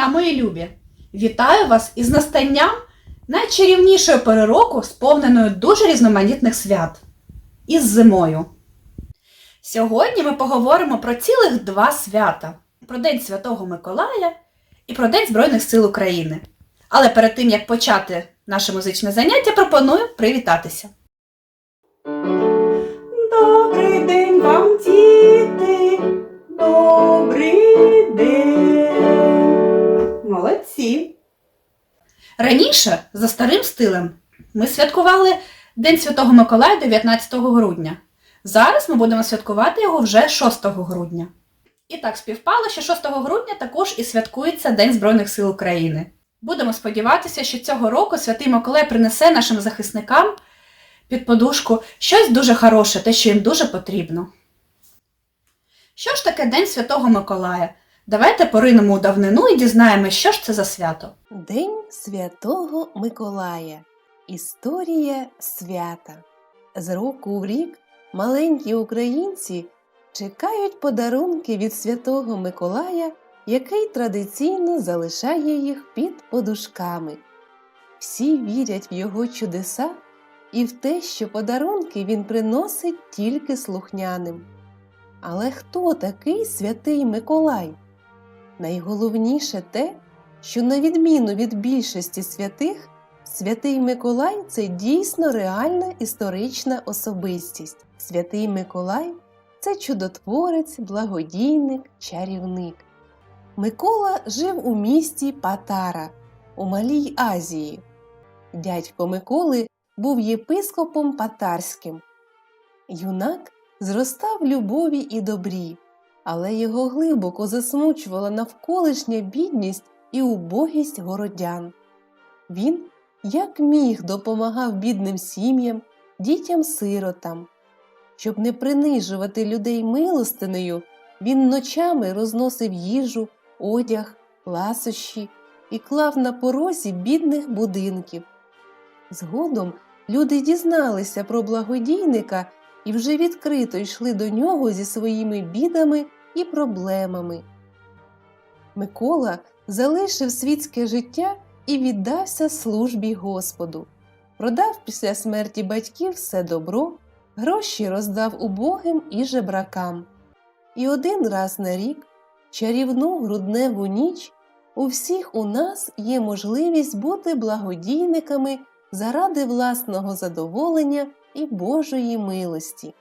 дня, мої любі! Вітаю вас із настанням найчарівнішої пори року, сповненою дуже різноманітних свят із зимою. Сьогодні ми поговоримо про цілих два свята: про День Святого Миколая і про День Збройних сил України. Але перед тим як почати наше музичне заняття, пропоную привітатися. Раніше, за старим стилем, ми святкували День Святого Миколая 19 грудня. Зараз ми будемо святкувати його вже 6 грудня. І так співпало, що 6 грудня також і святкується День Збройних сил України. Будемо сподіватися, що цього року Святий Миколай принесе нашим захисникам під подушку щось дуже хороше, те, що їм дуже потрібно. Що ж таке День Святого Миколая? Давайте поринемо у давнину і дізнаємося, що ж це за свято. День Святого Миколая. Історія свята. З року в рік маленькі українці чекають подарунки від Святого Миколая, який традиційно залишає їх під подушками. Всі вірять в його чудеса і в те, що подарунки він приносить тільки слухняним. Але хто такий святий Миколай? Найголовніше те, що на відміну від більшості святих, святий Миколай це дійсно реальна історична особистість. Святий Миколай це чудотворець, благодійник, чарівник. Микола жив у місті Патара у Малій Азії. Дядько Миколи був єпископом Патарським. Юнак зростав в любові і добрі, але його глибоко засмучувала навколишня бідність і убогість городян. Він, як міг, допомагав бідним сім'ям, дітям-сиротам. Щоб не принижувати людей милостинею, він ночами розносив їжу, одяг, ласощі і клав на порозі бідних будинків. Згодом люди дізналися про благодійника і вже відкрито йшли до нього зі своїми бідами і проблемами. Микола залишив світське життя і віддався службі Господу. Продав після смерті батьків все добро, гроші роздав убогим і жебракам. І один раз на рік, чарівну грудневу ніч, у всіх у нас є можливість бути благодійниками заради власного задоволення і Божої милості.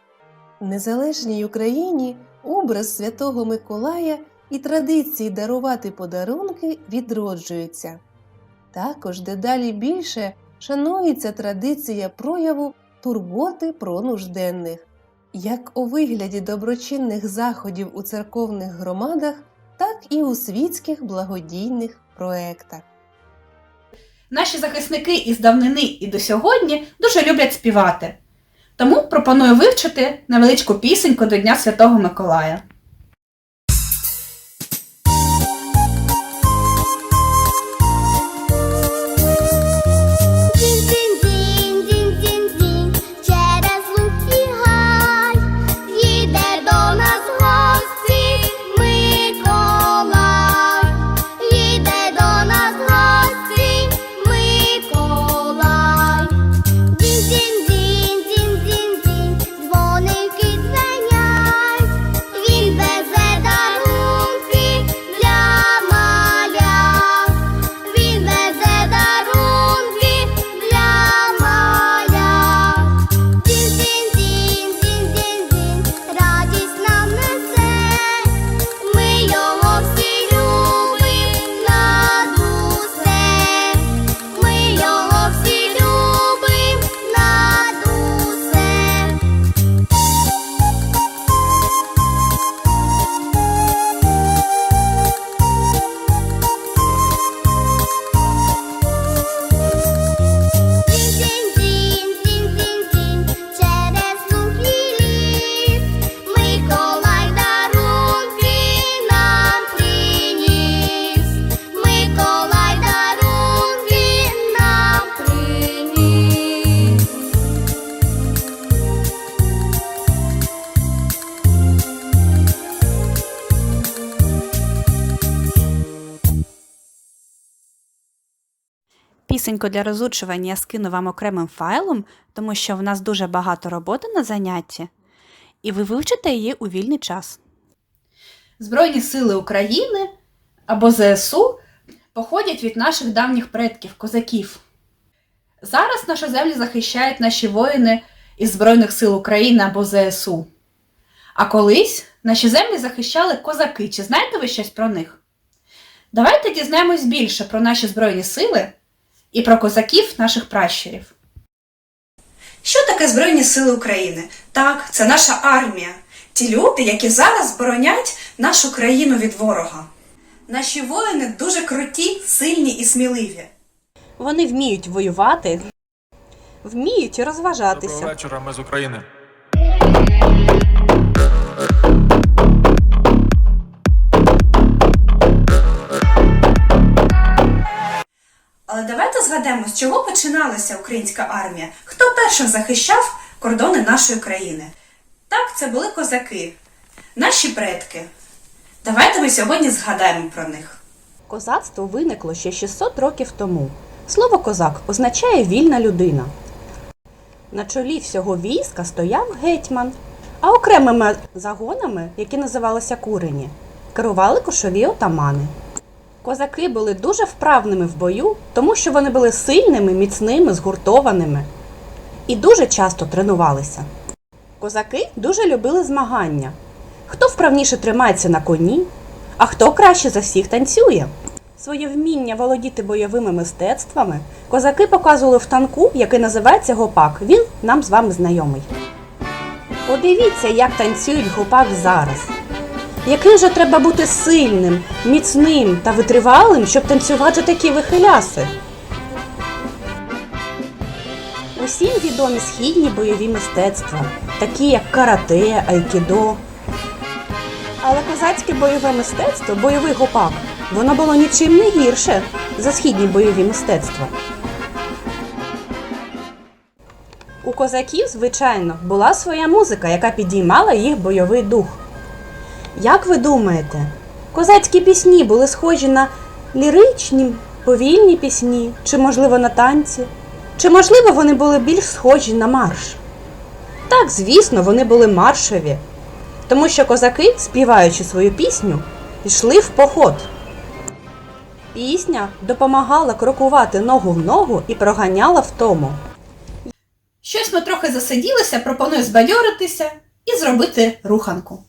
В незалежній Україні образ Святого Миколая і традиції дарувати подарунки відроджуються. Також дедалі більше шанується традиція прояву турботи про нужденних, як у вигляді доброчинних заходів у церковних громадах, так і у світських благодійних проектах. Наші захисники із давнини і до сьогодні дуже люблять співати. Тому пропоную вивчити невеличку пісеньку до Дня Святого Миколая. Коротесенько для розучування я скину вам окремим файлом, тому що в нас дуже багато роботи на занятті, і ви вивчите її у вільний час. Збройні сили України або ЗСУ походять від наших давніх предків, козаків. Зараз нашу землю захищають наші воїни із Збройних сил України або ЗСУ. А колись наші землі захищали козаки. Чи знаєте ви щось про них? Давайте дізнаємось більше про наші Збройні сили і про козаків наших пращурів. Що таке Збройні Сили України? Так, це наша армія. Ті люди, які зараз боронять нашу країну від ворога. Наші воїни дуже круті, сильні і сміливі. Вони вміють воювати, вміють Доброго розважатися. вечора, ми з України. Але давайте згадаємо, з чого починалася українська армія. Хто першим захищав кордони нашої країни? Так, це були козаки, наші предки. Давайте ми сьогодні згадаємо про них. Козацтво виникло ще 600 років тому. Слово козак означає вільна людина. На чолі всього війська стояв гетьман, а окремими загонами, які називалися курені, керували кошові отамани. Козаки були дуже вправними в бою, тому що вони були сильними, міцними, згуртованими і дуже часто тренувалися. Козаки дуже любили змагання. Хто вправніше тримається на коні, а хто краще за всіх танцює. Своє вміння володіти бойовими мистецтвами козаки показували в танку, який називається гопак. Він нам з вами знайомий. Подивіться, як танцюють гопак зараз. Яким же треба бути сильним, міцним та витривалим, щоб танцювати такі вихиляси? Усім відомі східні бойові мистецтва, такі як карате, айкідо. Але козацьке бойове мистецтво, бойовий гопак, воно було нічим не гірше за східні бойові мистецтва. У козаків, звичайно, була своя музика, яка підіймала їх бойовий дух. Як ви думаєте, козацькі пісні були схожі на ліричні, повільні пісні, чи, можливо, на танці? Чи, можливо, вони були більш схожі на марш? Так, звісно, вони були маршові, тому що козаки, співаючи свою пісню, йшли в поход. Пісня допомагала крокувати ногу в ногу і проганяла втому. Щось ми трохи засиділися, пропоную збадьоритися і зробити руханку.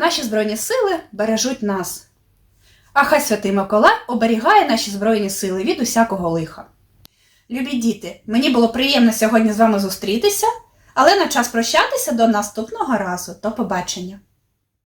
Наші Збройні сили бережуть нас. А хай святий Миколай оберігає наші Збройні сили від усякого лиха. Любі діти, мені було приємно сьогодні з вами зустрітися, але на час прощатися до наступного разу. До побачення!